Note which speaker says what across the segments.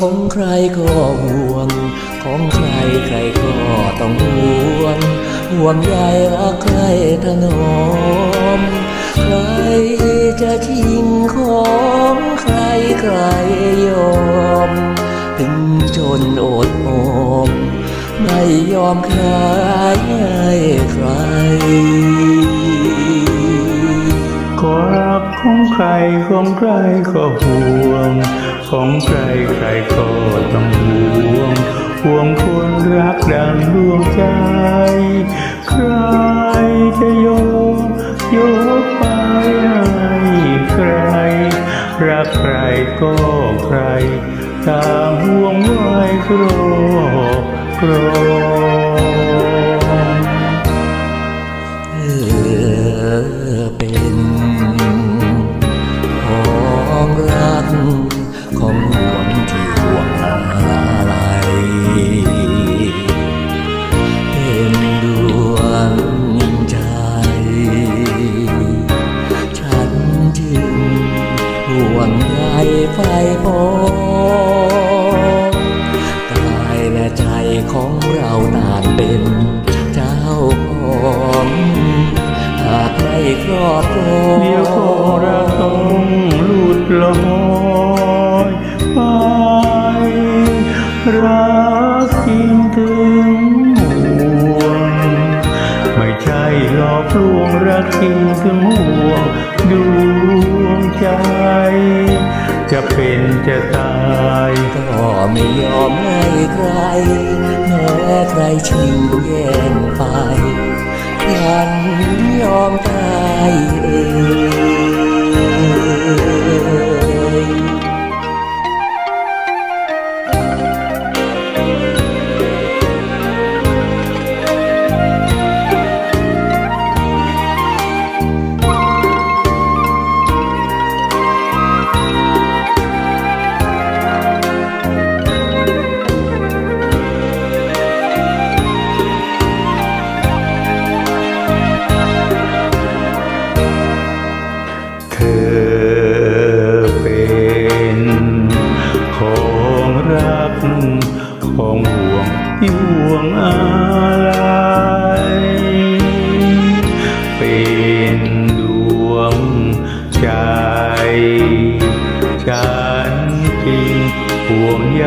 Speaker 1: ของใครก็ห่วง ของใครใครก็ต้องห่วง ห่วงใยรักใครถนอม ใครจะชิงของใครใครยอม ถึงจนอดออมไม่ยอมขายให้ใคร
Speaker 2: ก็รักของใครของใครก็ห่วง ของใครใครก็ต้องห่วง ห่วงคนรักดังดวงใจ ใครจะยอมยกไปให้ใคร รักใครก็ใครต่างห่วงไว้ครอบครอง
Speaker 1: เธอ ของเราต่างเป็นเจ้าของหากไม่ครอบครอง
Speaker 2: เดี๋ยวก็ระต้องหลุดลอยไปรักจริงถึงห่วงไม่ใช่หลอกลวงรักจริงถึงห่วงดวงใจ จะเป็นจะตาย
Speaker 1: ก็ไม่ยอมให้ใครแม้ใครชิงแย่งไป
Speaker 2: ของห่วงที่ห่วงอะไร เป็นดวงใจ ฉันจริงห่วงใย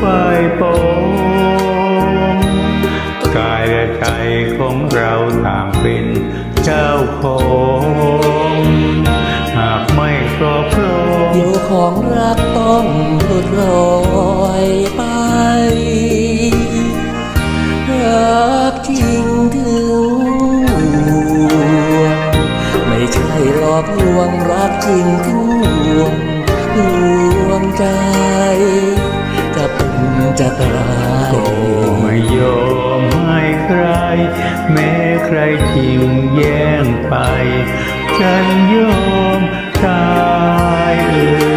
Speaker 2: ฝ่ายปองกายและใจของเราต่างเป็นเจ้าของหากไม่ครอบครอง
Speaker 1: เดี๋ยวของรักต้องหลุดลอ จริงท่วงดวงใจ จะเป็นจะตาย
Speaker 2: ก็ไม่ยอมให้ใคร แม้ใครจริงแย่งไป ฉันยอมตายเออ